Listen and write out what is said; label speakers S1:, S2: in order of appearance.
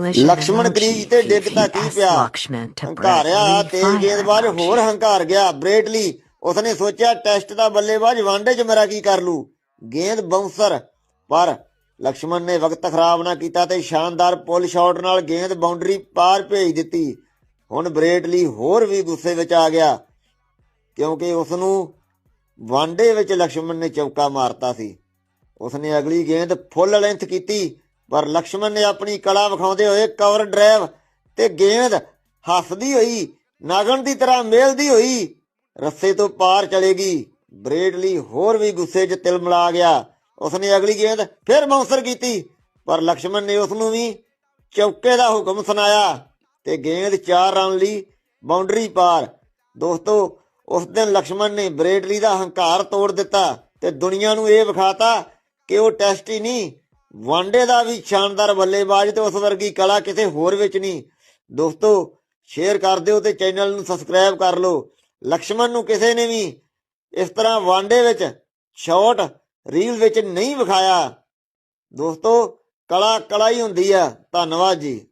S1: ਲਕਸ਼ਮਣ ਕ੍ਰੀਜ ਤੇ ਡਿੱਗਦਾ ਕੀ ਪਿਆ? ਹੰਕਾਰਿਆ ਤੇਜ਼ ਗੇਂਦਬਾਜ਼ ਹੋਰ ਹੰਕਾਰ ਗਿਆ ਬ੍ਰੇਟਲੀ। ਉਸਨੇ ਸੋਚਿਆ ਟੈਸਟ ਦਾ ਬੱਲੇਬਾਜ਼ ਵਾਂਡੇ 'ਚ ਮੇਰਾ ਕੀ ਕਰ ਲੂ? ਗੇਂਦ ਬਾਉਂਸਰ ਪਰ ਲਕਸ਼ਮਣ ਨੇ ਵਕਤ ਖਰਾਬ ਨਾ ਕੀਤਾ ਤੇ ਸ਼ਾਨਦਾਰ ਪੁੱਲ ਸ਼ਾਟ ਨਾਲ ਗੇਂਦ ਬਾਉਂਡਰੀ ਪਾਰ ਭੇਜ ਦਿੱਤੀ। ਹੁਣ ਬ੍ਰੇਟਲੀ ਹੋਰ ਵੀ ਗੁੱਸੇ ਵਿੱਚ ਆ ਗਿਆ। ਕਿਉਂਕਿ ਉਸ ਨੂੰ ਵਾਂਡੇ ਵਿੱਚ ਲਕਸ਼ਮਣ ਨੇ ਚੌਕਾ ਮਾਰਤਾ ਸੀ। ਉਸਨੇ ਅਗਲੀ ਗੇਂਦ ਫੁੱਲ ਲੈਂਥ ਕੀਤੀ। ਪਰ ਲਕਸ਼ਮਣ ਨੇ ਆਪਣੀ ਕਲਾ ਵਿਖਾਉਂਦੇ ਹੋਏ ਕਵਰ ਡਰਾਈਵ ਤੇ ਗੇਂਦ ਹੱਸਦੀ ਹੋਈ, ਨਾਗਣ ਦੀ ਤਰ੍ਹਾਂ ਮੇਲਦੀ ਹੋਈ, ਰੱਸੇ ਤੋਂ ਪਾਰ ਚਲੇਗੀ। ਬ੍ਰੇਡਲੀ ਹੋਰ ਵੀ ਗੁੱਸੇ 'ਚ ਤਿਲਮਲਾ ਗਿਆ। ਉਸਨੇ ਅਗਲੀ ਗੇਂਦ ਫਿਰ ਬਾਉਂਸਰ ਕੀਤੀ, ਪਰ ਲਕਸ਼ਮਣ ਨੇ ਉਸ ਨੂੰ ਵੀ ਚੌਕੇ ਦਾ ਹੁਕਮ ਸੁਣਾਇਆ ਤੇ ਗੇਂਦ 4 ਰਨ ਲਈ ਬਾਉਂਡਰੀ ਪਾਰ। ਦੋਸਤੋ, ਉਸ ਦਿਨ ਲਕਸ਼ਮਣ ਨੇ ਬ੍ਰੇਡਲੀ ਦਾ ਹੰਕਾਰ ਤੋੜ ਦਿੱਤਾ ਤੇ ਦੁਨੀਆ ਨੂੰ ਇਹ ਵਿਖਾਤਾ ਕਿ ਉਹ ਟੈਸਟ ਹੀ ਨਹੀਂ ਵਾਂਡੇ ਦਾ ਵੀ ਸ਼ਾਨਦਾਰ ਬੱਲੇਬਾਜ਼ ਤੇ ਉਸ ਵਰਗੀ ਕਲਾ ਕਿਸੇ ਹੋਰ ਵਿੱਚ ਨਹੀਂ। ਦੋਸਤੋ ਸ਼ੇਅਰ ਕਰ ਦਿਓ ਤੇ ਚੈਨਲ ਨੂੰ ਸਬਸਕ੍ਰਾਈਬ ਕਰ ਲਓ। ਲਕਸ਼ਮਣ ਨੂੰ ਕਿਸੇ ਨੇ ਵੀ ਇਸ ਤਰ੍ਹਾਂ ਵਾਂਡੇ ਵਿੱਚ ਸ਼ਾਟ ਰੀਲ ਵਿੱਚ ਨਹੀਂ ਵਿਖਾਇਆ। ਦੋਸਤੋ, ਕਲਾ ਕਲਾ ਹੀ ਹੁੰਦੀ ਆ। ਧੰਨਵਾਦ ਜੀ।